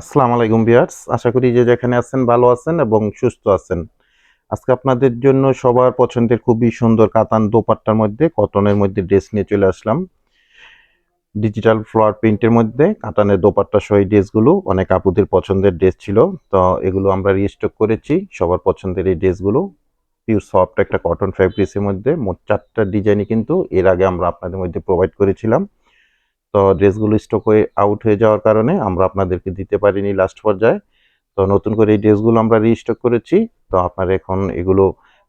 আসসালামু আলাইকুম বিয়ার্স আশা করি যে যেখানে আছেন ভালো আছেন এবং সুস্থ আছেন। আজকে আপনাদের জন্য সবার পছন্দের খুবই সুন্দর কাতান দোপাট্টার মধ্যে, কটনের মধ্যে ড্রেস নিয়ে চলে আসলাম। ডিজিটাল ফ্লোয়ার প্রিন্টের মধ্যে কাতানের দোপাট্টা সহ ড্রেসগুলো, অনেক আপুদের পছন্দের ড্রেস ছিল। তো এগুলো আমরা রিস্টক করেছি, সবার পছন্দের এই ড্রেসগুলো। পিওর সফট একটা কটন ফ্যাব্রিক্সের মধ্যে, মোট চারটা ডিজাইনই কিন্তু এর আগে আমরা আপনাদের মধ্যে প্রোভাইড করেছিলাম। তো ড্রেসগুলো স্টক হয়ে আউট হয়ে যাওয়ার কারণে আমরা আপনাদেরকে দিতে পারিনি লাস্ট পর্যায়ে। তো নতুন করে এই ড্রেসগুলো আমরা রিস্টক করেছি। তো আপনারা এখন এগুলো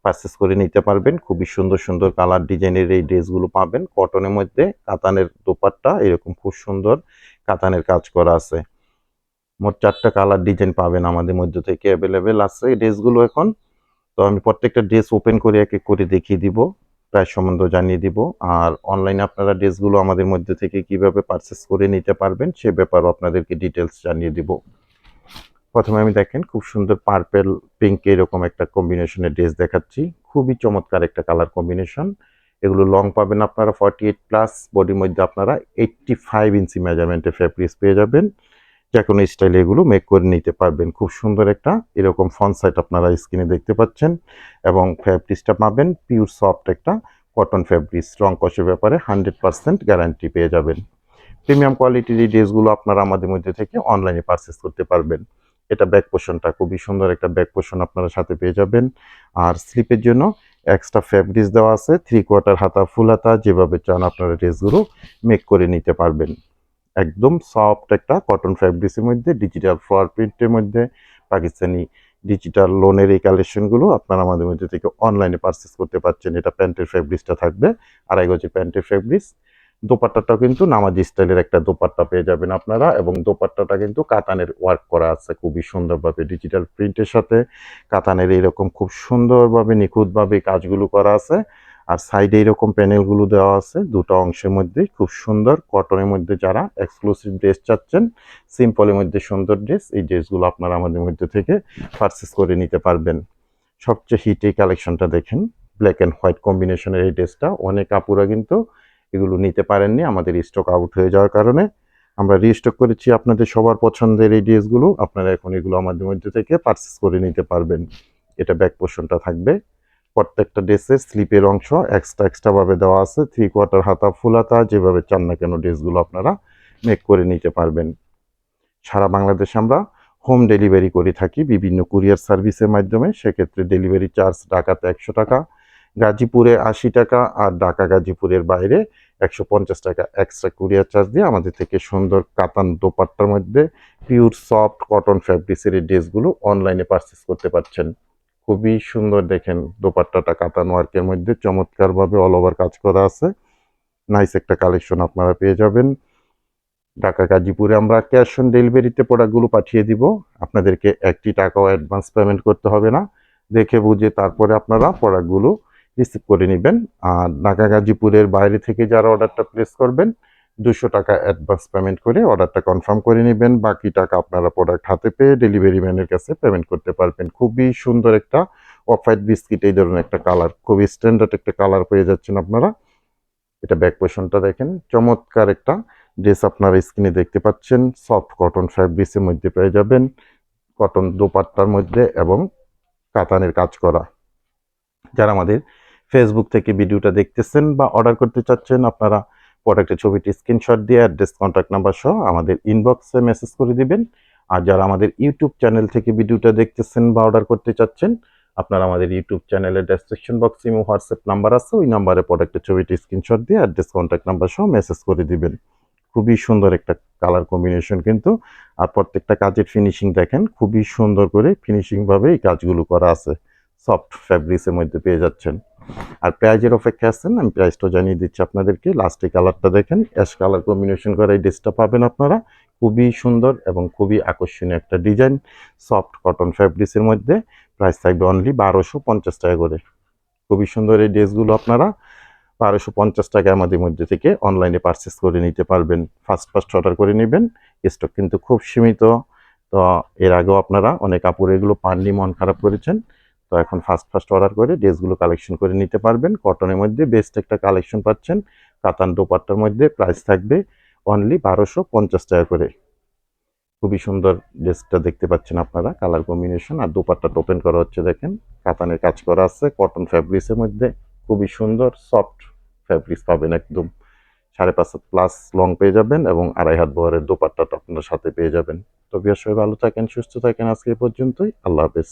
পারচেস করে নিতে পারবেন। খুবই সুন্দর সুন্দর কালার ডিজাইনের এই ড্রেসগুলো পাবেন। কটনের মধ্যে কাতানের দোপাট্টা এরকম খুব সুন্দর কাতানের কাজ করা আছে। মোট চারটা কালার ডিজাইন পাবেন আমাদের মধ্যে থেকে অ্যাভেলেবেল আছে এই ড্রেসগুলো এখন। তো আমি প্রত্যেকটা ড্রেস ওপেন করে এক এক করে দেখিয়ে দিব। প্রাইস সম্বন্ধে জানিয়ে দিব। আর অনলাইনে আপনারা ড্রেসগুলো আমাদের মধ্যে থেকে কীভাবে পারচেস করে নিতে পারবেন, সে ব্যাপারেও আপনাদেরকে ডিটেলস জানিয়ে দিব। প্রথমে আমি দেখেন, খুব সুন্দর পার্পেল পিঙ্ক এরকম একটা কম্বিনেশনের ড্রেস দেখাচ্ছি। খুবই চমৎকার একটা কালার কম্বিনেশন এগুলো লং পাবেন আপনারা ফর্টি এইট প্লাস বডির মধ্যে আপনারা এইটটি ফাইভ ইঞ্চি মেজারমেন্টের ফ্যাব্রিক্স পেয়ে যাবেন। যে কোনো স্টাইলে এগুলো মেক করে নিতে পারবেন। খুব সুন্দর একটা এরকম ফন সাইট আপনারা স্ক্রিনে দেখতে পাচ্ছেন এবং ফ্যাব্রিক্সটা পাবেন পিওর সফট একটা কটন ফ্যাব্রিক্স রং কষের ব্যাপারে হান্ড্রেড পার্সেন্ট গ্যারান্টি পেয়ে যাবেন। প্রিমিয়াম কোয়ালিটির এই ড্রেসগুলো আপনারা আমাদের মধ্যে থেকে অনলাইনে পারচেস করতে পারবেন। এটা ব্যাক পোষণটা খুবই সুন্দর একটা ব্যাক পোষণ আপনারা সাথে পেয়ে যাবেন। আর স্লিপের জন্য এক্সট্রা ফ্যাব্রিক্স দেওয়া আছে থ্রি কোয়ার্টার হাতা ফুল হাতা, যেভাবে চান আপনারা ড্রেসগুলো মেক করে নিতে পারবেন। একদম সফট একটা কটন ফ্যাব্রিক্সের মধ্যে ডিজিটাল ফ্লোয়ার প্রিন্টের মধ্যে, পাকিস্তানি ডিজিটাল লোনের এই কালেকশনগুলো আপনারা আমাদের মধ্যে থেকে অনলাইনে পারচেস করতে পারছেন। এটা প্যান্টের ফ্যাব্রিক্সটা থাকবে, আড়াই গজে প্যান্টের ফ্যাব্রিক্স দোপাট্টাটাও কিন্তু নামাজি স্টাইলের একটা দোপাট্টা পেয়ে যাবেন আপনারা এবং দোপাট্টাটা কিন্তু কাতানের ওয়ার্ক করা আছে খুবই সুন্দরভাবে ডিজিটাল প্রিন্টের সাথে। কাতানের এইরকম খুব সুন্দরভাবে নিখুঁতভাবে কাজগুলো করা আছে। আর সাইডে এরকম প্যানেলগুলো দেওয়া আছে, দুটো অংশের মধ্যে, খুব সুন্দর। কটনের মধ্যে যারা এক্সক্লুসিভ ড্রেস চাচ্ছেন সিম্পলের মধ্যে সুন্দর ড্রেস এই ড্রেসগুলো আপনারা আমাদের মধ্যে থেকে পারচেস করে নিতে পারবেন। সবচেয়ে হিট এই কালেকশনটা দেখেন ব্ল্যাক অ্যান্ড হোয়াইট কম্বিনেশনের এই ড্রেসটা অনেক আপুরা কিন্তু এগুলো নিতে পারেননি, আমাদের স্টক আউট হয়ে যাওয়ার কারণে। আমরা রিস্টক করেছি আপনাদের সবার পছন্দের এই ড্রেসগুলো আপনারা এখন এগুলো আমাদের মধ্যে থেকে পারচেস করে নিতে পারবেন। এটা ব্যাক পোর্শনটা থাকবে। প্রত্যেকটা ড্রেসের স্লিপের অংশ এক্সট্রা এক্সট্রাভাবে দেওয়া আছে। থ্রি কোয়ার্টার হাতা ফুল হাতা, যেভাবে চান না কেন ড্রেসগুলো আপনারা মেক করে নিতে পারবেন। সারা বাংলাদেশে আমরা হোম ডেলিভারি করে থাকি বিভিন্ন কুরিয়ার সার্ভিসের মাধ্যমে। সেক্ষেত্রে ডেলিভারি চার্জ ঢাকাতে একশো টাকা, গাজীপুরে আশি টাকা আর ঢাকা গাজীপুরের বাইরে একশো পঞ্চাশ টাকা এক্সট্রা কুরিয়ার চার্জ দিয়ে আমাদের থেকে সুন্দর কাতান দোপাট্টার মধ্যে পিওর সফট কটন ফ্যাব্রিক্সের এই ড্রেসগুলো অনলাইনে পারচেস করতে পারছেন। খুবই সুন্দর দেখেন, দোপাট্টাটা কাতান ওয়ার্কের মধ্যে, চমৎকারভাবে অল ওভার কাজ করা আছে। নাইস একটা কালেকশন আপনারা পেয়ে যাবেন। ঢাকা গাজীপুরে আমরা ক্যাশ অন ডেলিভারিতে প্রোডাক্টগুলো পাঠিয়ে দিব। আপনাদেরকে একটি টাকাও অ্যাডভান্স পেমেন্ট করতে হবে না। দেখে বুঝে তারপরে আপনারা প্রোডাক্টগুলো রিসিভ করে নেবেন। আর ঢাকা গাজীপুরের বাইরে থেকে যারা অর্ডারটা প্লেস করবেন দুশো টাকা অ্যাডভান্স পেমেন্ট করে অর্ডারটা কনফার্ম করে নেবেন। বাকি টাকা আপনারা প্রোডাক্ট হাতে পেয়ে ডেলিভারি ম্যানের কাছে পেমেন্ট করতে পারবেন। খুবই সুন্দর একটা অফ হোয়াইট বিস্কিট এই ধরনের একটা কালার খুবই স্ট্যান্ডার্ড একটা কালার পেয়ে যাচ্ছেন আপনারা। এটা ব্যাক পোষণটা দেখেন। চমৎকার একটা ড্রেস আপনারা স্ক্রিনে দেখতে পাচ্ছেন। সফট কটন ফ্যাব্রিক্সের মধ্যে পেয়ে যাবেন। কটন দোপাট্টার মধ্যে এবং কাতানের কাজ করা। যারা আমাদের ফেসবুক থেকে ভিডিওটা দেখতেছেন বা অর্ডার করতে চাচ্ছেন, আপনারা প্রোডাক্টের ছবিটি স্ক্রিনশট দিয়ে অ্যাড্রেস, কন্ট্যাক্ট নাম্বার সহ আমাদের ইনবক্সে মেসেজ করে দিবেন। আর যারা আমাদের ইউটিউব চ্যানেল থেকে ভিডিওটা দেখতেছেন বা অর্ডার করতে চাচ্ছেন, আপনারা আমাদের ইউটিউব চ্যানেলের ডেসক্রিপশন বক্সে এবং হোয়াটসঅ্যাপ নাম্বার আছে, ওই নাম্বারে প্রোডাক্টের ছবিটি স্ক্রিনশট দিয়ে অ্যাড্রেস, কন্ট্যাক্ট নাম্বার সহ মেসেজ করে দিবেন। খুবই সুন্দর একটা কালার কম্বিনেশন কিন্তু। আর প্রত্যেকটা কাজের ফিনিশিং দেখেন, খুবই সুন্দর করে ফিনিশিংভাবে এই কাজগুলো করা আছে। সফট ফ্যাব্রিক্সের মধ্যে পেয়ে যাচ্ছেন। আর প্রাইজের অপেক্ষা আছেন, আমি প্রাইসটা জানিয়ে দিচ্ছি আপনাদেরকে। লাস্টে কালারটা দেখেন অ্যাশ কালার কম্বিনেশন করা এই ড্রেসটা পাবেন আপনারা। খুবই সুন্দর এবং খুবই আকর্ষণীয় একটা ডিজাইন সফট কটন ফ্যাব্রিক্সের মধ্যে। প্রাইস থাকবে অনলি বারোশো পঞ্চাশ টাকা করে। খুবই সুন্দর এই ড্রেসগুলো আপনারা বারোশো পঞ্চাশ টাকা আমাদের মধ্যে থেকে অনলাইনে পারচেস করে নিতে পারবেন। ফার্স্ট ফার্স্ট অর্ডার করে নেবেন। স্টক কিন্তু খুব সীমিত। তো এর আগেও আপনারা অনেক কাপড় এগুলো পাননি, মন খারাপ করেছেন। তো এখন ফার্স্ট ফার্স্ট অর্ডার করে ড্রেসগুলো কালেকশন করে নিতে পারবেন। কটনের মধ্যে বেস্ট একটা কালেকশন পাচ্ছেন। কাতান দোপাট্টার মধ্যে প্রাইস থাকবে অনলি বারোশো পঞ্চাশ টাকা করে। খুবই সুন্দর ড্রেসটা দেখতে পাচ্ছেন আপনারা কালার কম্বিনেশন আর দোপাট্টা ওপেন করা হচ্ছে দেখেন। কাতানের কাজ করা আছে কটন ফ্যাব্রিক্সের মধ্যে। খুবই সুন্দর সফট ফ্যাব্রিক্স পাবেন একদম। সাড়ে পাঁচ প্লাস লং পেয়ে যাবেন এবং আড়াই হাত বহরের দোপাট্টাটা আপনার সাথে পেয়ে যাবেন। তো বিয়ার সবাই ভালো থাকেন, সুস্থ থাকেন। আজকে পর্যন্তই। আল্লাহ হাফেজ।